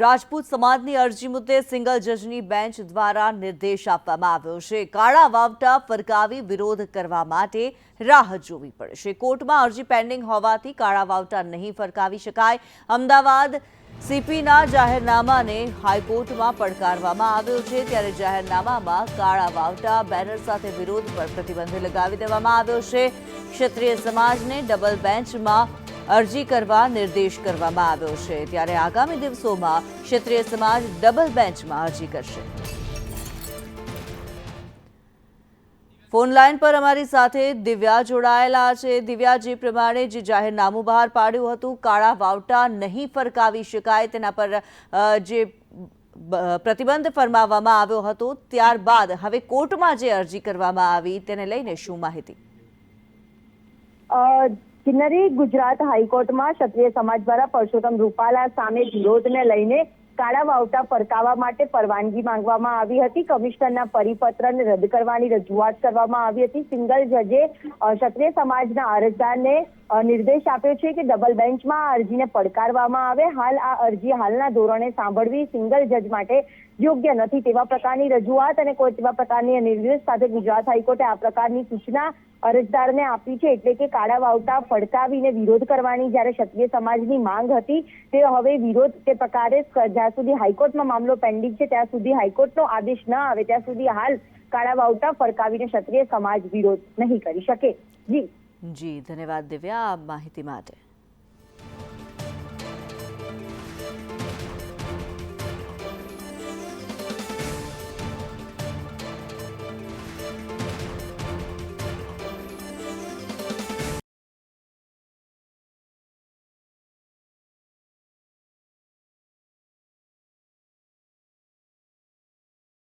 રાજપૂત સમાજની અરજી મુદ્દે સિંગલ જજની બેન્ચ દ્વારા નિર્દેશ આપવામાં આવ્યો છે. કાળા વાવટા ફરકાવી વિરોધ કરવા માટે રાહ જોવી પડશે કોર્ટમાં અરજી પેન્ડિંગ હોવાથી કાળા વાવટા નહીં ફરકાવી શકાય. અમદાવાદ સીપીના જાહેરનામાને હાઈકોર્ટમાં પડકારવામાં આવ્યો છે. ત્યારે જાહેરનામામાં કાળા વાવટા બેનર સાથે વિરોધ પર પ્રતિબંધ લગાવી દેવામાં આવ્યો છે. ક્ષત્રિય સમાજને ડબલ બેન્ચમાં અરજી કરવા નિર્દેશ કરવામાં આવ્યો છે. ત્યારે આગામી દિવસોમાં ક્ષત્રિય સમાજ ડબલ બેન્ચમાં અરજી કરશે. ફોન લાઈન પર અમારી સાથે દિવ્યા જોડાયેલા છે. દિવ્યા જે પ્રમાણે જે જાહેરનામું બહાર પાડ્યું હતું, કાળા વાવટા નહીં ફરકાવી શકાય તેના પર જે પ્રતિબંધ ફરમાવવામાં આવ્યો હતો. ત્યારબાદ હવે કોર્ટમાં જે અરજી કરવામાં આવી, તેને લઈને શું માહિતી? કિન્નરી ગુજરાત હાઈકોર્ટમાં ક્ષત્રિય સમાજ દ્વારા પરસોત્તમ રૂપાલા સામે વિરોધને લઈને કાળા વાવટા ફરકાવવા માટે પરવાનગી માંગવામાં આવી હતી. કમિશનરના પરિપત્રને રદ કરવાની રજૂઆત કરવામાં આવી હતી. સિંગલ જજે ક્ષત્રિય સમાજના અરજદારને નિર્દેશ આપ્યો છે કે ડબલ બેન્ચમાં અરજીને પડકારવામાં આવે. હાલ આ અરજી હાલના ધોરણે સાંભળવી સિંગલ જજ માટે યોગ્ય નથી તેવા પ્રકારની રજૂઆત અને કોઈ તેવા પ્રકારની નિર્દેશ સાથે ગુજરાત હાઈકોર્ટે આ પ્રકારની સૂચના અરજદારને આપી છે એટલે કે કાળા વાવટા ફડકાવીને વિરોધ કરવાની જ્યારે ક્ષત્રિય સમાજની માંગ હતી, તે હવે વિરોધ તે પ્રકારે જ્યાં સુધી હાઈકોર્ટમાં મામલો પેન્ડિંગ છે, ત્યાં સુધી હાઈકોર્ટનો આદેશ ન આવે, ત્યાં સુધી હાલ કાળા વાવટા ફડકાવીને ક્ષત્રિય સમાજ વિરોધ નહીં કરી શકે. જી. જી ધન્યવાદ દિવ્યા આ માહિતી માટે.